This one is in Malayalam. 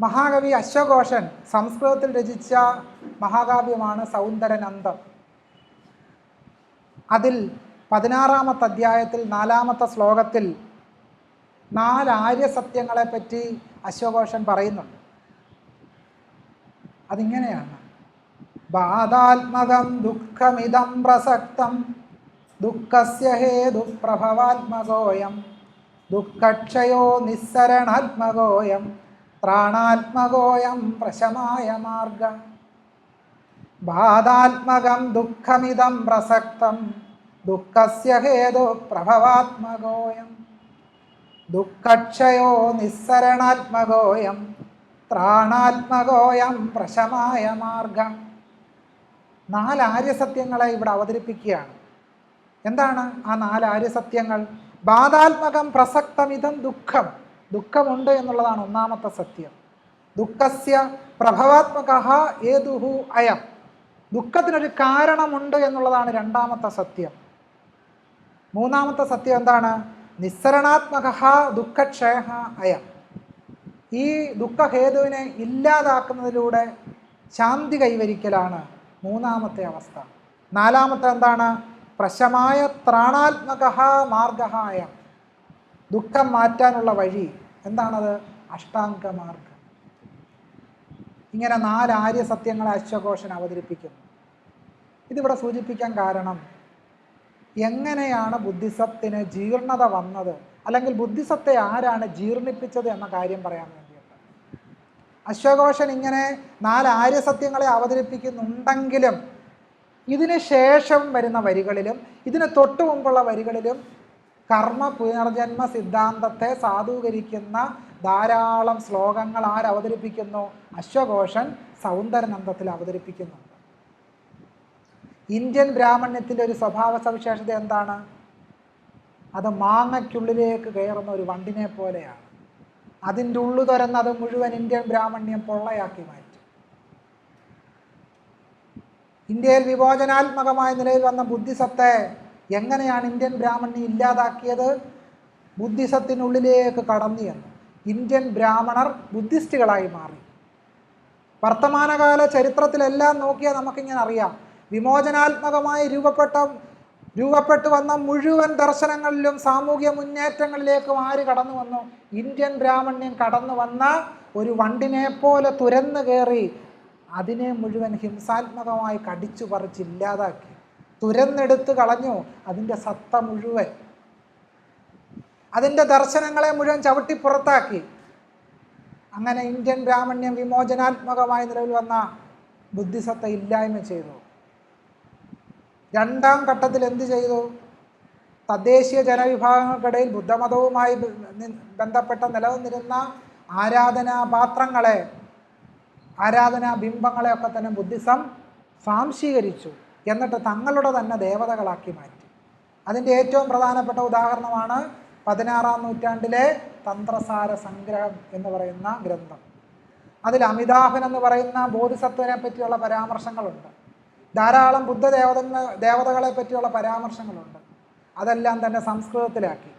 മഹാകവി അശ്വഘോഷൻ സംസ്കൃതത്തിൽ രചിച്ച മഹാകാവ്യമാണ് സൗന്ദരനന്ദം. അതിൽ പതിനാറാമത്തെ അധ്യായത്തിൽ നാലാമത്തെ ശ്ലോകത്തിൽ നാല് ആര്യസത്യങ്ങളെപ്പറ്റി അശ്വഘോഷൻ പറയുന്നുണ്ട്. അതിങ്ങനെയാണ്. ബാധാത്മകം ദുഃഖമിതം പ്രസക്തം ദുഃഖസ്യ ഹേതു പ്രഭവാത്മകോയം ദുഃഖക്ഷയോ നിസ്സരണാത്മകോയം ത്രാണാത്മകോയം പ്രശമായ മാർഗ. ബാധാത്മകം ദുഃഖമിതം പ്രസക്തം. ദുഃഖസ്യ ഹേതു പ്രഭവാത്മകോയം. ദുഃഖക്ഷയോ നിസ്സരണാത്മകോയം. ത്രാണാത്മകോയം പ്രശമായ മാർഗം. നാല് ആര്യസത്യങ്ങളെ ഇവിടെ അവതരിപ്പിക്കുകയാണ്. എന്താണ് ആ നാല് ആര്യസത്യങ്ങൾ ബാധാത്മകം പ്രസക്തമിതം ദുഃഖം. ദുഃഖമുണ്ട് എന്നുള്ളതാണ് ഒന്നാമത്തെ സത്യം. ദുഃഖസ്യ പ്രഭവാത്മക ഏതുഹു അയം. ദുഃഖത്തിനൊരു കാരണമുണ്ട് എന്നുള്ളതാണ് രണ്ടാമത്തെ സത്യം. മൂന്നാമത്തെ സത്യം എന്താണ്? നിസ്സരണാത്മക ദുഃഖക്ഷയ അയം. ഈ ദുഃഖഹേതുവിനെ ഇല്ലാതാക്കുന്നതിലൂടെ ശാന്തി കൈവരിക്കലാണ് മൂന്നാമത്തെ അവസ്ഥ. നാലാമത്തെ എന്താണ്? പ്രശമായ ത്രാണാത്മക മാർഗഹായ ദുഃഖം മാറ്റാനുള്ള വഴി എന്താണത്? അഷ്ടാംഗമാർഗം. ഇങ്ങനെ നാല് ആര്യ സത്യങ്ങളെ അശ്വഘോഷൻ അവതരിപ്പിക്കുന്നു. ഇതിവിടെ സൂചിപ്പിക്കാൻ കാരണം എങ്ങനെയാണ് ബുദ്ധിസത്തിന് ജീർണത വന്നത്? അല്ലെങ്കിൽ ബുദ്ധിസത്തെ ആരാണ് ജീർണിപ്പിച്ചത് എന്ന കാര്യം പറയാൻ വേണ്ടിയിട്ട്. അശ്വഘോഷൻ ഇങ്ങനെ നാല് ആര്യ സത്യങ്ങളെ അവതരിപ്പിക്കുന്നുണ്ടെങ്കിലും ഇതിന് ശേഷം വരുന്ന വരികളിലും ഇതിന് തൊട്ടു മുമ്പുള്ള വരികളിലും കർമ്മ പുനർജന്മ സിദ്ധാന്തത്തെ സാധൂകരിക്കുന്ന ധാരാളം ശ്ലോകങ്ങൾ ആരവതരിപ്പിക്കുന്നു അശ്വഘോഷൻ സൗന്ദരനന്ദത്തിൽ അവതരിപ്പിക്കുന്നുണ്ട്. ഇന്ത്യൻ ബ്രാഹ്മണ്യത്തിന്റെ ഒരു സ്വഭാവ സവിശേഷത എന്താണ്? അത് മാങ്ങയ്ക്കുള്ളിലേക്ക് കയറുന്ന ഒരു വണ്ടിനെ പോലെയാണ്. അതിന്റെ ഉള്ളു തുറന്ന് അത് മുഴുവൻ ഇന്ത്യൻ ബ്രാഹ്മണ്യം പൊള്ളയാക്കി മാറ്റി. ഇന്ത്യയിൽ വിമോചനാത്മകമായ നിലയിൽ വന്ന ബുദ്ധിസത്തെ എങ്ങനെയാണ് ഇന്ത്യൻ ബ്രാഹ്മണനെ ഇല്ലാതാക്കിയത്? ബുദ്ധിസത്തിനുള്ളിലേക്ക് കടന്നു എന്ന് ഇന്ത്യൻ ബ്രാഹ്മണർ ബുദ്ധിസ്റ്റുകളായി മാറി. വർത്തമാനകാല ചരിത്രത്തിലെല്ലാം നോക്കിയാൽ നമുക്കിങ്ങനെ അറിയാം. വിമോചനാത്മകമായി രൂപപ്പെട്ട രൂപപ്പെട്ടു വന്ന മുഴുവൻ ദർശനങ്ങളിലും സാമൂഹ്യ മുന്നേറ്റങ്ങളിലേക്കും ആര് കടന്നു വന്നു? ഇന്ത്യൻ ബ്രാഹ്മണ്യം കടന്നു വന്ന ഒരു വണ്ടിനെ പോലെ തുരന്നു കയറി അതിനെ മുഴുവൻ ഹിംസാത്മകമായി കടിച്ചു പറിച്ച് ഇല്ലാതാക്കി. തുരന്നെടുത്ത് കളഞ്ഞു അതിന്റെ സത്ത മുഴുവൻ. അതിന്റെ ദർശനങ്ങളെ മുഴുവൻ ചവിട്ടി പുറത്താക്കി. അങ്ങനെ ഇന്ത്യൻ ബ്രാഹ്മണ്യം വിമോചനാത്മകമായ നിലവിൽ വന്ന ബുദ്ധിസത്ത ഇല്ലായ്മ ചെയ്തു. രണ്ടാം ഘട്ടത്തിൽ എന്ത് ചെയ്തു? തദ്ദേശീയ ജനവിഭാഗങ്ങൾക്കിടയിൽ ബുദ്ധമതവുമായി ബന്ധപ്പെട്ട നിലനിന്നിരുന്ന ആരാധനാപാത്രങ്ങളെ ആരാധനാ ബിംബങ്ങളെയൊക്കെ തന്നെ ബുദ്ധിസം സ്വാംശീകരിച്ചു. എന്നിട്ട് തങ്ങളുടെ തന്നെ ദേവതകളാക്കി മാറ്റി. അതിന്റെ ഏറ്റവും പ്രധാനപ്പെട്ട ഉദാഹരണമാണ് പതിനാറാം നൂറ്റാണ്ടിലെ തന്ത്രസാര സംഗ്രഹം എന്ന് പറയുന്ന ഗ്രന്ഥം. അതിൽ അമിതാഭൻ എന്ന് പറയുന്ന ബോധിസത്വനെ പറ്റിയുള്ള പരാമർശങ്ങളുണ്ട്. ധാരാളം ബുദ്ധ ദേവത ദേവതകളെ പറ്റിയുള്ള പരാമർശങ്ങളുണ്ട്. അതെല്ലാം തന്നെ സംസ്കൃതത്തിലാക്കി.